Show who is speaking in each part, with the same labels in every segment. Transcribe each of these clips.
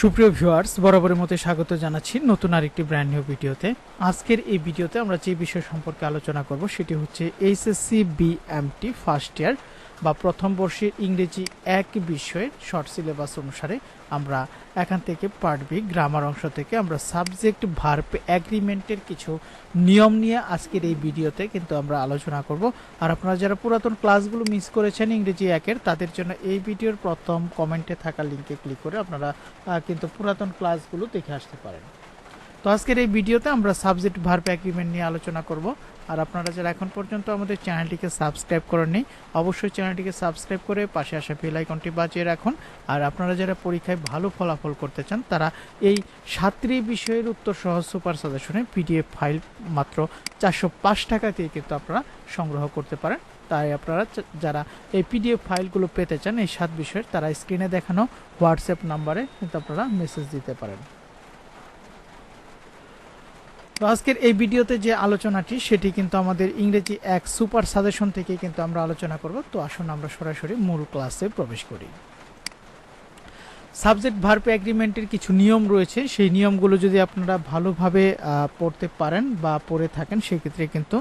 Speaker 1: সুপ্রিয় ভিউয়ার্স, বরাবরের মতো স্বাগত জানাচ্ছি নতুন আরেকটি ব্র্যান্ড নিউ ভিডিওতে। আজকের এই ভিডিওতে আমরা যে বিষয় সম্পর্কে আলোচনা করব সেটি হচ্ছে এইচএসসি বিএমটি ফার্স্ট ইয়ার বা প্রথম বর্ষের ইংরেজি এক বিষয়ের শর্ট সিলেবাস অনুসারে আমরা এখান থেকে পার্ট বি, গ্রামার অংশ থেকে আমরা সাবজেক্ট ভার্ব অ্যাগ্রিমেন্টের কিছু নিয়ম নিয়ে আজকের এই ভিডিওতে কিন্তু আমরা আলোচনা করব। আর আপনারা যারা পুরাতন ক্লাসগুলো মিস করেছেন ইংরেজি একের, তাদের জন্য এই ভিডিওর প্রথম কমেন্টে থাকা লিঙ্কে ক্লিক করে আপনারা কিন্তু পুরাতন ক্লাসগুলো দেখে আসতে পারেন। তো আজকের এই ভিডিওতে আমরা সাবজেক্ট ভার্ব অ্যাগ্রিমেন্ট নিয়ে আলোচনা করব। আর আপনারা যারা এখন পর্যন্ত আমাদের চ্যানেলটিকে সাবস্ক্রাইব করেননি, অবশ্যই চ্যানেলটিকে সাবস্ক্রাইব করে পাশে আসা বেল আইকনটি বাজিয়ে রাখুন। আর আপনারা যারা পরীক্ষায় ভালো ফলাফল করতে চান, তারা এই সাতটি বিষয়ের উত্তর সহ সুপার সাজেশনে পিডিএফ ফাইল মাত্র চারশো পাঁচ টাকা দিয়ে কিন্তু আপনারা সংগ্রহ করতে পারেন। তাই আপনারা যারা এই পিডিএফ ফাইলগুলো পেতে চান, এই সাত বিষয়ের, তারা স্ক্রিনে দেখানো হোয়াটসঅ্যাপ নাম্বারে কিন্তু আপনারা মেসেজ দিতে পারেন। তো আজকের এই ভিডিওতে যে আলোচনাটি, সেটি কিন্তু আমাদের ইংরেজি এক সুপার সাজেশন থেকে কিন্তু আমরা আলোচনা করব। তো আসুন আমরা সরাসরি মূল ক্লাসে প্রবেশ করি। সাবজেক্ট ভার্ব এগ্রিমেন্টের কিছু নিয়ম রয়েছে। সেই নিয়মগুলো যদি আপনারা ভালোভাবে পড়তে পারেন বা পড়ে থাকেন, সেক্ষেত্রে কিন্তু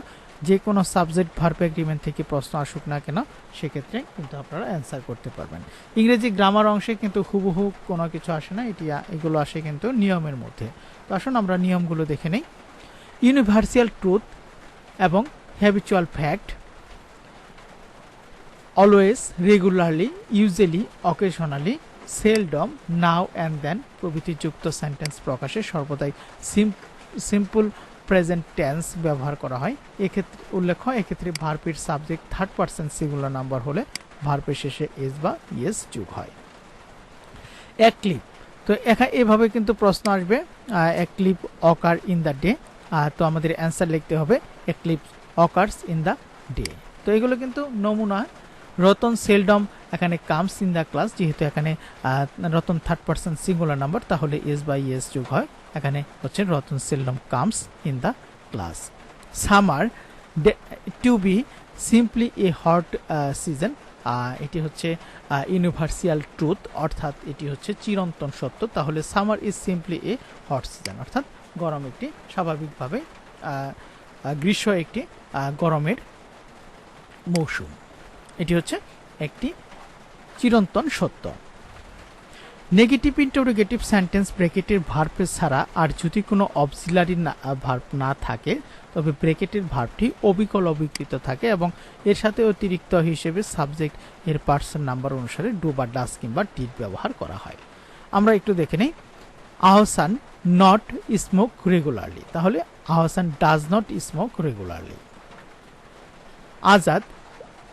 Speaker 1: যে কোনো সাবজেক্ট ভার্ব এগ্রিমেন্ট থেকে প্রশ্ন আসুক না কেন, সেক্ষেত্রে কিন্তু আপনারা অ্যান্সার করতে পারবেন। ইংরেজি গ্রামার অংশে কিন্তু হুবহু কোনো কিছু আসে না। এটি এগুলো আসে কিন্তু নিয়মের মধ্যে। তো আসুন আমরা নিয়মগুলো দেখে নেই। ইউনিভার্সাল ট্রুথ এবং habitual fact always regularly usually occasionally seldom now and then প্রভৃতি যুক্ত সেন্টেন্স প্রকাশে সর্বদাই সিম্পল প্রেজেন্ট টেন্স ব্যবহার করা হয়। এক্ষেত্রে উল্লেখ্য, এক্ষেত্রে ভার্পের subject third person singular number হলে ভার্পের শেষে এস বা ইয়েস যোগ হয়। এক ক্লিপ তো এখানে এভাবে কিন্তু প্রশ্ন আসবে। Eclipse occur in the day তো আমাদের অ্যান্সার লিখতে হবে eclipse occurs in the day তো এগুলো কিন্তু নমুনা। রতন সেলডম এখানে কামস ইন দ্য ক্লাস যেহেতু এখানে Ratan third person singular number তাহলে এস বাই এস যোগ হয়। এখানে হচ্ছে Ratan seldom comes in the class summer to be simply a hot season এটি হচ্ছে ইউনিভার্সিয়াল ট্রুথ অর্থাৎ এটি হচ্ছে চিরন্তন সত্য। তাহলে summer is simply a hot season অর্থাৎ গরম একটি স্বাভাবিকভাবে গ্রীষ্ম একটি গরমের মৌসুম। এটি হচ্ছে একটি চিরন্তন সত্য। নেগেটিভ ইন্টারোগেটিভ সেন্টেন্স ব্র্যাকেটের ভার্ব ছাড়া আর যদি কোনো অবজিলারি ভার্ব না থাকে, তবে ব্র্যাকেটের ভার্বটি অবিকল অবিকৃত থাকে এবং এর সাথে অতিরিক্ত হিসেবে সাবজেক্ট এর পার্সন নাম্বার অনুসারে ডু বা ডাস কিংবা ডিড ব্যবহার করা হয়। আমরা একটু দেখে নিই। আহসান নট স্মোক রেগুলারলি তাহলে Ahsan does not smoke regularly Azad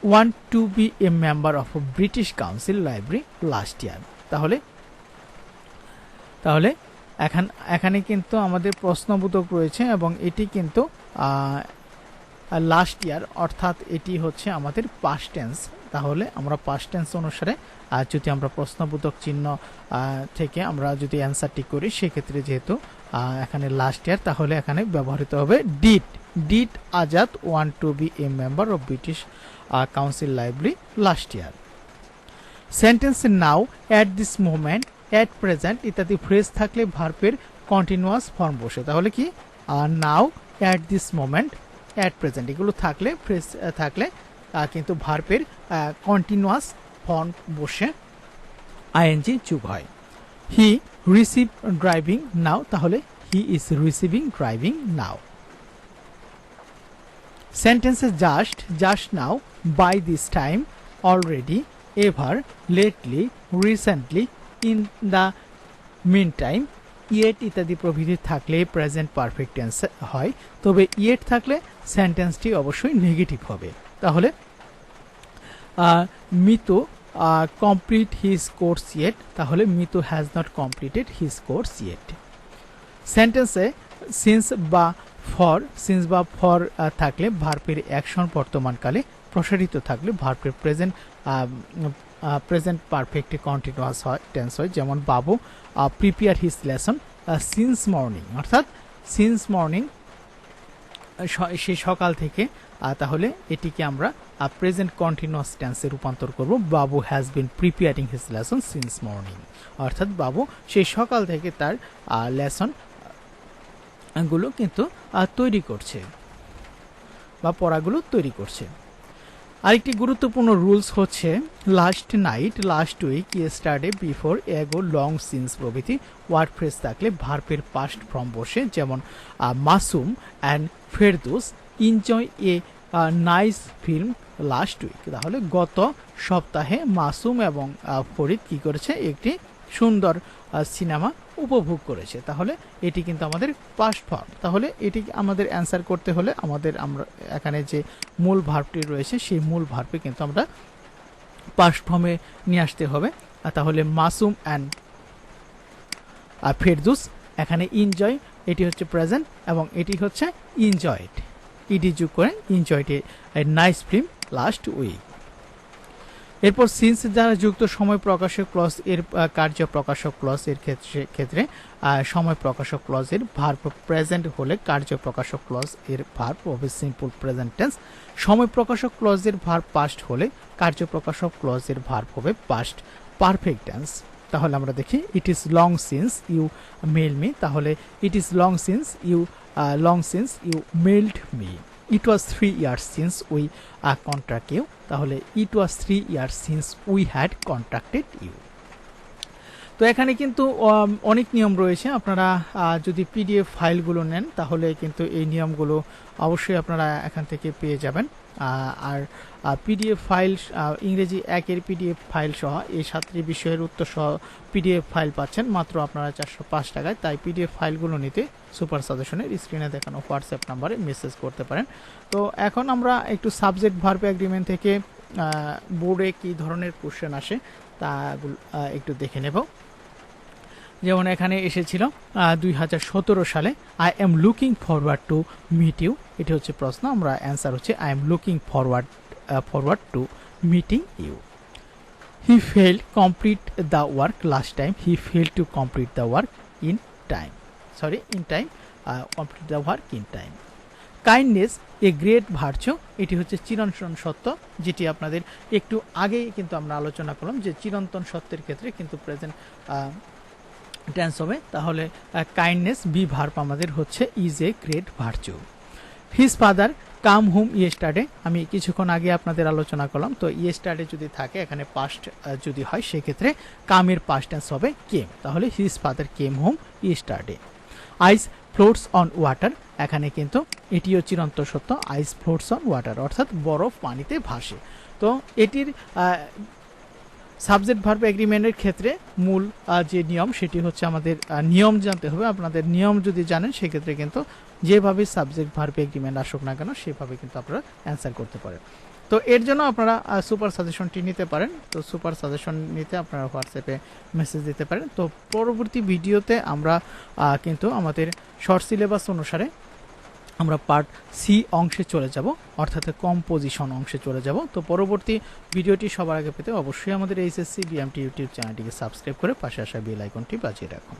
Speaker 1: want to be a member of British council library last year তাহলে তাহলে এখান এখানে কিন্তু আমাদের প্রশ্নবোধক রয়েছে এবং এটি কিন্তু লাস্ট ইয়ার অর্থাৎ এটি হচ্ছে আমাদের পাস্ট টেন্স তাহলে আমরা পাস্ট টেন্স অনুসারে আহ, যদি আমরা প্রশ্নবোধক চিহ্ন থেকে আমরা যদি অ্যান্সারটি করি সেক্ষেত্রে যেহেতু এখানে লাস্ট ইয়ার তাহলে এখানে ব্যবহৃত হবে did did Azad want to be a member of British council library last year sentence now at this moment at present ইত্যাদি ফ্রেজ থাকলে ভার্বের কন্টিনিউয়াস ফর্ম বসে। তাহলে কি? Now at this moment at present এগুলো থাকলে ফ্রেজ থাকলে কিন্তু ভার্বের কন্টিনিউয়াস ফর্ম বসে আইএনজি যুগ হয়। হি রিসিভ ড্রাইভিং নাও তাহলে he is receiving driving now সেন্টেন্সে just just now by this time already ever lately recently in the mean time yet ইত্যাদি প্রভৃতি থাকলে প্রেজেন্ট পারফেক্ট টেন্স হয়, তবে ইয়েট থাকলে সেন্টেন্সটি অবশ্যই নেগেটিভ হবে। তাহলে Mitu complete his course yet তাহলে Mitu has not completed his course yet সেন্টেন্সে সিন্স বা ফর সিন্স বা ফর থাকলে ভার্পের অ্যাকশন বর্তমানকালে প্রসারিত থাকলে ভার্পের প্রেজেন্ট প্রেজেন্ট পারফেক্টে কন্টিনিউয়াস হয় টেন্স হয়। যেমন Babu prepare his lesson since morning অর্থাৎ সিন্স মর্নিং স- সকাল থেকে তাহলে এটিকে আমরা প্রেজেন্ট কন্টিনিউয়াস টেন্সে রূপান্তর করব। Babu has been preparing his lesson since morning অর্থাৎ বাবু সেই সকাল থেকে তার লেসনগুলো কিন্তু তৈরি করছে বা পড়াগুলো তৈরি করছে। আরেকটি গুরুত্বপূর্ণ রুলস হচ্ছে last night last week yesterday before ago long since প্রভৃতি ওয়ার্ড ফ্রেজ থাকলে ভার্পের পাস্ট ফর্ম বসে, যেমন Masum and Ferdous enjoy a nice film last week তাহলে গত সপ্তাহে মাসুম এবং ফরিদ কি করেছে? একটি সুন্দর সিনেমা উপভোগ করেছে। তাহলে এটি কিন্তু আমাদের পাস্ট ফর্ম তাহলে এটি আমাদের অ্যান্সার করতে হলে আমাদের আমরা এখানে যে মূল ভার্বটি রয়েছে, সেই মূল ভার্বে কিন্তু আমরা পাস্ট ফর্মে নিয়ে আসতে হবে। আর তাহলে মাসুম অ্যান্ড ফেরদুস, এখানে ইনজয় এটি হচ্ছে প্রেজেন্ট এবং এটি হচ্ছে ইনজয়েড ইডি যোগ করে enjoyed a nice film last week এরপর সিন্স দ্বারা যুক্ত সময় প্রকাশক ক্লজ এর কার্য প্রকাশক ক্লজ এর ক্ষেত্রে ক্ষেত্রে সময় প্রকাশক ক্লজের ভার্ব প্রেজেন্ট হলে কার্য প্রকাশক ক্লজ এর ভার্ব হবে সিম্পল প্রেজেন্ট টেন্স সময় প্রকাশক ক্লজের ভার্ব পাস্ট হলে কার্য প্রকাশক ক্লজের ভার্ব হবে পাস্ট পারফেক্ট টেন্স তাহলে আমরা দেখি it is long since you mail me তাহলে it is long since you long since you mailed me it was three years since we contract you তাহলে it was three years since we had contracted you তো এখানে কিন্তু উম, অনেক নিয়ম রয়েছে। আপনারা যদি পিডিএফ ফাইলগুলো নেন তাহলে কিন্তু এই নিয়মগুলো অবশ্যই আপনারা এখান থেকে পেয়ে যাবেন। আর পিডিএফ ফাইল ইংরেজি একের পিডিএফ ফাইল সহ এই সাতটি বিষয়ের উত্তর সহ পিডিএফ ফাইল পাচ্ছেন মাত্র আপনারা চারশো পাঁচ টাকায়। তাই পিডিএফ ফাইলগুলো নিতে সুপার সাজেশনের স্ক্রিনে দেখানো হোয়াটসঅ্যাপ নাম্বারে মেসেজ করতে পারেন। তো এখন আমরা একটু সাবজেক্ট ভার্ব এগ্রিমেন্ট থেকে বোর্ডে কি ধরনের কোশ্চেন আসে তা একটু দেখে নেব। যেমন এখানে এসেছিল দুই হাজার সতেরো সালে I am looking forward to meet you এটি হচ্ছে প্রশ্ন, আমরা অ্যান্সার হচ্ছে I am looking forward forward to meeting you he fail complete the work last time he fail to complete the work in time sorry in time complete the work in time kindness a great virtue এটি হচ্ছে চিরন্তন সত্য, যেটি আপনাদের একটু আগেই কিন্তু আমরা আলোচনা করলাম যে চিরন্তন সত্যের ক্ষেত্রে কিন্তু প্রেজেন্ট টেন্স হবে, তাহলে কাইন্ডনেস বি ভার্ব আমাদের হচ্ছে is a great virtue his father come home yesterday আমি কিছুক্ষণ আগে আপনাদের আলোচনা করলাম, তো ইয়েস্টারডে যদি থাকে, এখানে পাস্ট যদি হয়, সেক্ষেত্রে কামের পাস্ট টেন্স হবে কেম তাহলে his father came home yesterday ice floats on water এখানে কিন্তু এটিও চিরন্ত সত্য আইস ফ্লোটস অন ওয়াটার অর্থাৎ বরফ পানিতে ভাসে। তো এটির সাবজেক্ট ভার্ব এগ্রিমেন্টের ক্ষেত্রে মূল যে নিয়ম, সেটি হচ্ছে আমাদের নিয়ম জানতে হবে। আপনাদের নিয়ম যদি জানেন, সেক্ষেত্রে কিন্তু যেভাবে সাবজেক্ট ভার্ব এগ্রিমেন্ট আসুক না কেন, সেভাবে কিন্তু আপনারা অ্যান্সার করতে পারেন। তো এর জন্য আপনারা সুপার সাজেশনটি নিতে পারেন। তো সুপার সাজেশন নিতে আপনারা হোয়াটসঅ্যাপে মেসেজ দিতে পারেন। তো পরবর্তী ভিডিওতে আমরা কিন্তু আমাদের শর্ট সিলেবাস অনুসারে আমরা পার্ট সি অংশে চলে যাব, অর্থাৎ কম্পোজিশন অংশে চলে যাব। তো পরবর্তী ভিডিওটি সবার আগে পেতে অবশ্যই আমাদের এইচএসসি বিএমটি ইউটিউব চ্যানেলটিকে সাবস্ক্রাইব করে পাশে আসা বেল আইকনটি বাজিয়ে রাখুন।